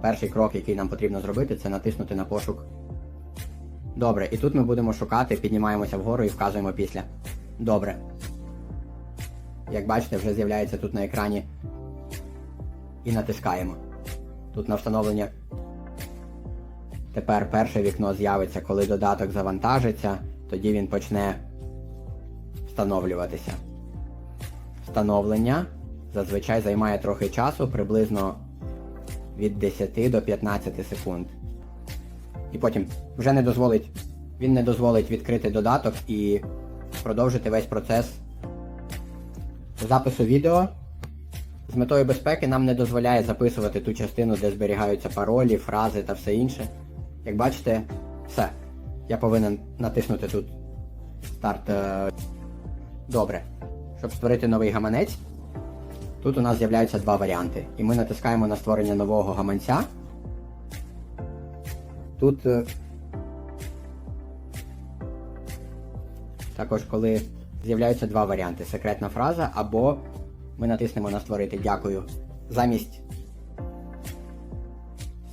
Перший крок, який нам потрібно зробити, це натиснути на пошук. Добре, і тут ми будемо шукати, піднімаємося вгору і вказуємо після. Добре. Як бачите, вже з'являється тут на екрані. І натискаємо. Тут на встановлення. Тепер перше вікно з'явиться, коли додаток завантажиться, тоді він почне встановлюватися. Встановлення зазвичай займає трохи часу, приблизно від 10 до 15 секунд. І потім вже не дозволить, він не дозволить відкрити додаток і продовжити весь процес запису відео. З метою безпеки нам не дозволяє записувати ту частину, де зберігаються паролі, фрази та все інше. Як бачите, все. Я повинен натиснути тут старт. е, Добре. Щоб створити новий гаманець, тут у нас з'являються два варіанти. І ми натискаємо на створення нового гаманця. Тут е, також, коли з'являються два варіанти: секретна фраза, або ми натиснемо на створити дякую. Замість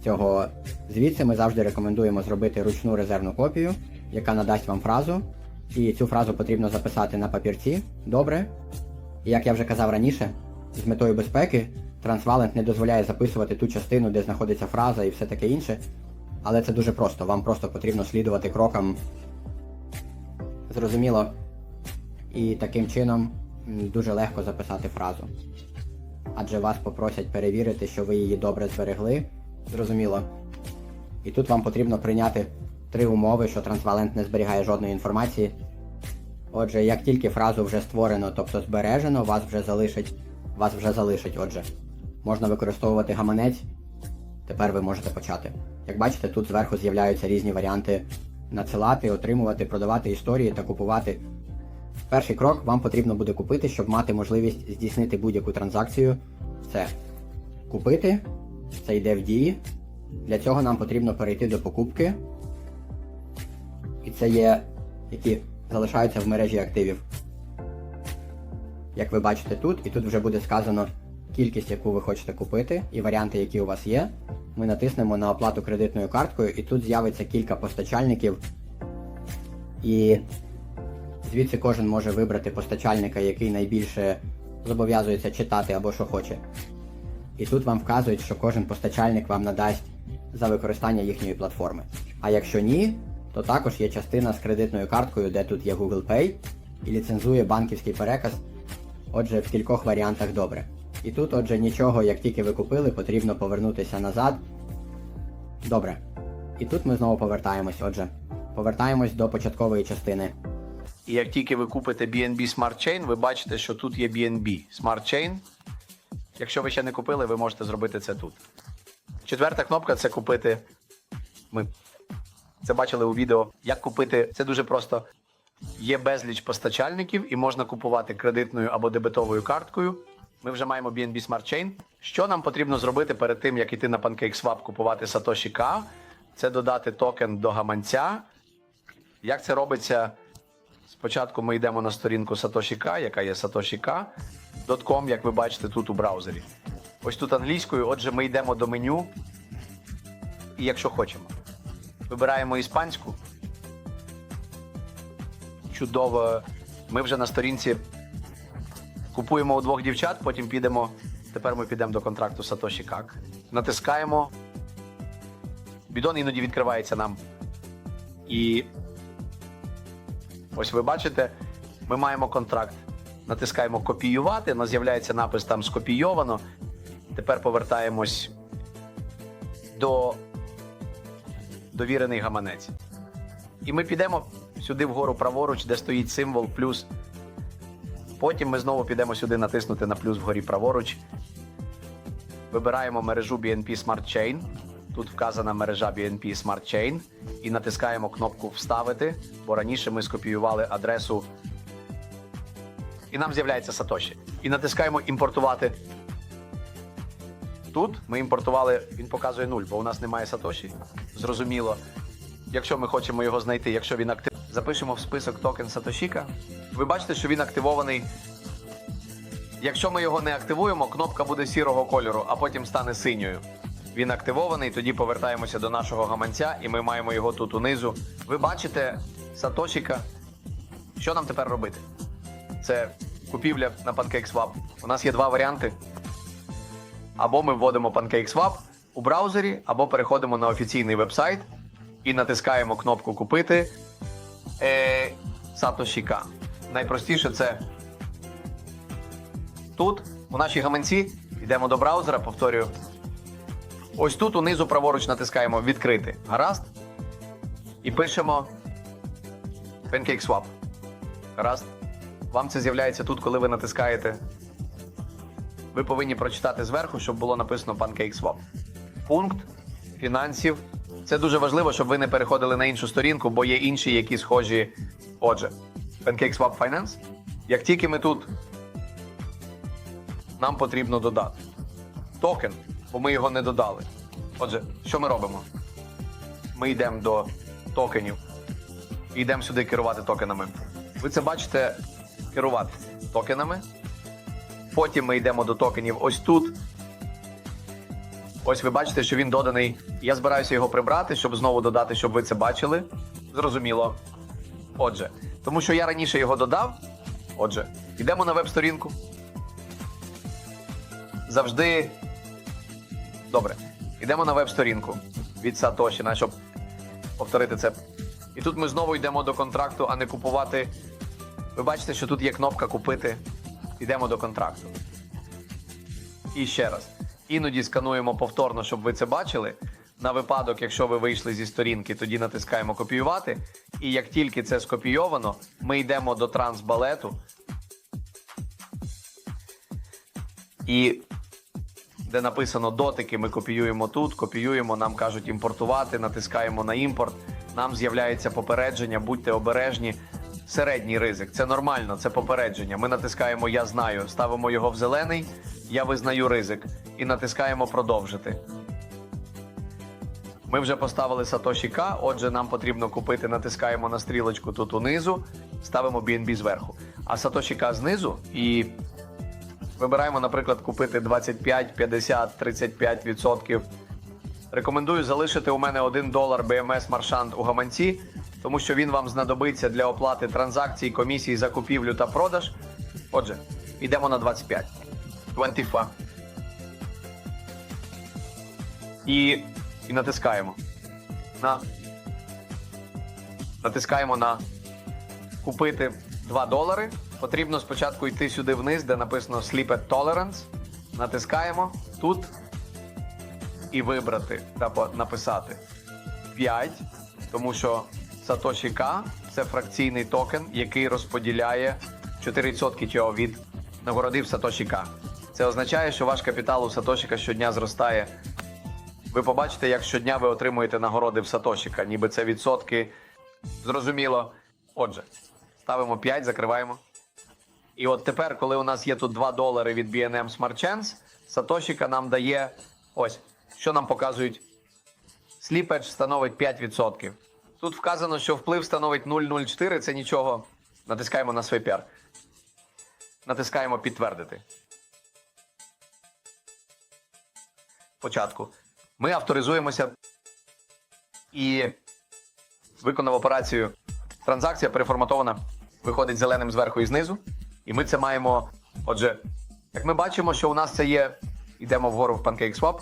цього звідси ми завжди рекомендуємо зробити ручну резервну копію, яка надасть вам фразу. І цю фразу потрібно записати на папірці. Добре. І як я вже казав раніше, з метою безпеки Transvalent не дозволяє записувати ту частину, де знаходиться фраза і все таке інше. Але це дуже просто. Вам просто потрібно слідувати крокам. Зрозуміло. І таким чином дуже легко записати фразу. Адже вас попросять перевірити, що ви її добре зберегли. Зрозуміло. І тут вам потрібно прийняти три умови, що Transvalent не зберігає жодної інформації. Отже, як тільки фразу вже створено, тобто збережено, вас вже залишить. Вас вже залишить, отже. Можна використовувати гаманець. Тепер ви можете почати. Як бачите, тут зверху з'являються різні варіанти надсилати, отримувати, продавати історії та купувати. Перший крок вам потрібно буде купити, щоб мати можливість здійснити будь-яку транзакцію. Це купити. Це йде в дії. Для цього нам потрібно перейти до покупки. І це є, які залишаються в мережі активів. Як ви бачите тут, і тут вже буде сказано кількість, яку ви хочете купити, і варіанти, які у вас є. Ми натиснемо на оплату кредитною карткою, і тут з'явиться кілька постачальників. І звідси кожен може вибрати постачальника, який найбільше зобов'язується читати або що хоче. І тут вам вказують, що кожен постачальник вам надасть за використання їхньої платформи. А якщо ні, то також є частина з кредитною карткою, де тут є Google Pay і ліцензує банківський переказ. Отже, в кількох варіантах добре. І тут, отже, нічого, як тільки ви купили, потрібно повернутися назад. Добре. І тут ми знову повертаємось, отже. Повертаємось до початкової частини. І як тільки ви купите BNB Smart Chain, ви бачите, що тут є BNB Smart Chain. Якщо ви ще не купили, ви можете зробити це тут. Четверта кнопка це купити. Ми це бачили у відео. Як купити? Це дуже просто. Є безліч постачальників і можна купувати кредитною або дебетовою карткою. Ми вже маємо BNB Smart Chain. Що нам потрібно зробити перед тим, як іти на PancakeSwap купувати Satoshi K? Це додати токен до гаманця. Як це робиться? Спочатку ми йдемо на сторінку Satoshi K, яка є satoshik.com, як ви бачите тут у браузері. Ось тут англійською, отже, ми йдемо до меню. І якщо хочемо, вибираємо іспанську. Чудово. Ми вже на сторінці купуємо у двох дівчат, потім підемо. Тепер ми підемо до контракту Satoshi Как. Натискаємо. Бідон іноді відкривається нам. І Ось ви бачите, ми маємо контракт. Натискаємо копіювати, у нас з'являється напис там скопійовано. Тепер повертаємось до довірений гаманець. І ми підемо сюди вгору праворуч, де стоїть символ плюс. Потім ми знову підемо сюди натиснути на плюс вгорі праворуч. Вибираємо мережу BNP Smart Chain. Тут вказана мережа BNP Smart Chain. І натискаємо кнопку Вставити, бо раніше ми скопіювали адресу. І нам з'являється Satoshi. І натискаємо імпортувати. Тут ми імпортували, він показує 0, бо у нас немає Satoshi. Зрозуміло. Якщо ми хочемо його знайти, якщо він актив, запишемо в список токен Сатошіка. Ви бачите, що він активований. Якщо ми його не активуємо, кнопка буде сірого кольору, а потім стане синьою. Він активований. Тоді повертаємося до нашого гаманця, і ми маємо його тут унизу. Ви бачите Сатошіка. Що нам тепер робити? Це купівля на PancakeSwap. У нас є два варіанти. Або ми вводимо PancakeSwap у браузері, або переходимо на офіційний вебсайт і натискаємо кнопку Купити е, K. Найпростіше це тут, у нашій гаманці, йдемо до браузера, повторюю. Ось тут унизу праворуч натискаємо Відкрити. Гаразд. І пишемо PancakeSwap. Гаразд. Вам це з'являється тут, коли ви натискаєте. Ви повинні прочитати зверху, щоб було написано PancakeSwap. Пункт фінансів. Це дуже важливо, щоб ви не переходили на іншу сторінку, бо є інші, які схожі. Отже, PancakeSwap Finance. Як тільки ми тут, нам потрібно додати токен, бо ми його не додали. Отже, що ми робимо? Ми йдемо до токенів і йдемо сюди керувати токенами. Ви це бачите керувати токенами. Потім ми йдемо до токенів ось тут. Ось ви бачите, що він доданий. Я збираюся його прибрати, щоб знову додати, щоб ви це бачили. Зрозуміло. Отже, тому що я раніше його додав. Отже, йдемо на веб-сторінку. Завжди. Добре. Йдемо на веб-сторінку від Satoshi, на, щоб повторити це. І тут ми знову йдемо до контракту, а не купувати. Ви бачите, що тут є кнопка купити. Йдемо до контракту. І ще раз. Іноді скануємо повторно, щоб ви це бачили. На випадок, якщо ви вийшли зі сторінки, тоді натискаємо копіювати. І як тільки це скопійовано, ми йдемо до трансбалету. І де написано дотики, ми копіюємо тут, копіюємо, нам кажуть імпортувати, натискаємо на імпорт. Нам з'являється попередження, будьте обережні. Середній ризик, це нормально, це попередження. Ми натискаємо Я знаю, ставимо його в зелений, я визнаю ризик і натискаємо продовжити. Ми вже поставили Satoshi K, отже, нам потрібно купити, натискаємо на стрілочку тут унизу, ставимо BNB зверху. А Satoshi K знизу і вибираємо, наприклад, купити 25, 50, 35 відсотків. Рекомендую залишити у мене 1 долар BMS Marchand у гаманці, тому що він вам знадобиться для оплати транзакцій, комісій за купівлю та продаж. Отже, йдемо на 25. 25. І, і натискаємо. На. Натискаємо на купити 2 долари. Потрібно спочатку йти сюди вниз, де написано Sleep Tolerance. Натискаємо тут і вибрати та написати 5, тому що Satoshi K – це фракційний токен, який розподіляє 4% цього від нагороди в Satoshi K. Це означає, що ваш капітал у K щодня зростає. Ви побачите, як щодня ви отримуєте нагороди в K, ніби це відсотки. Зрозуміло. Отже, ставимо 5, закриваємо. І от тепер, коли у нас є тут 2 долари від BNM Smart Chance, Сатошіка нам дає ось, що нам показують. Сліпедж становить 5%. Тут вказано, що вплив становить 0,04, це нічого. Натискаємо на свайпер. Натискаємо підтвердити. Початку. Ми авторизуємося і виконав операцію. Транзакція переформатована, виходить зеленим зверху і знизу. І ми це маємо. Отже, як ми бачимо, що у нас це є. Йдемо вгору в PancakeSwap,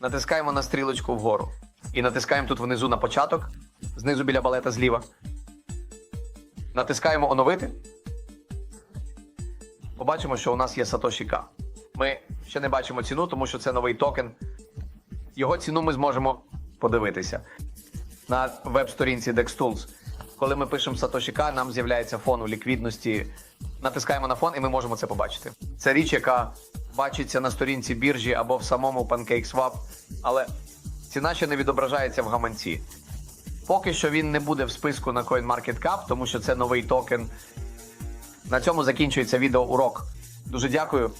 натискаємо на стрілочку вгору. І натискаємо тут внизу на початок, знизу біля балета зліва. Натискаємо оновити. Побачимо, що у нас є Satoshi K. Ми ще не бачимо ціну, тому що це новий токен. Його ціну ми зможемо подивитися на веб-сторінці DexTools. Коли ми пишемо K, нам з'являється фон у ліквідності. Натискаємо на фон і ми можемо це побачити. Це річ, яка бачиться на сторінці біржі або в самому PancakeSwap, але ціна ще не відображається в гаманці. Поки що він не буде в списку на CoinMarketCap, тому що це новий токен. На цьому закінчується відеоурок. Дуже дякую.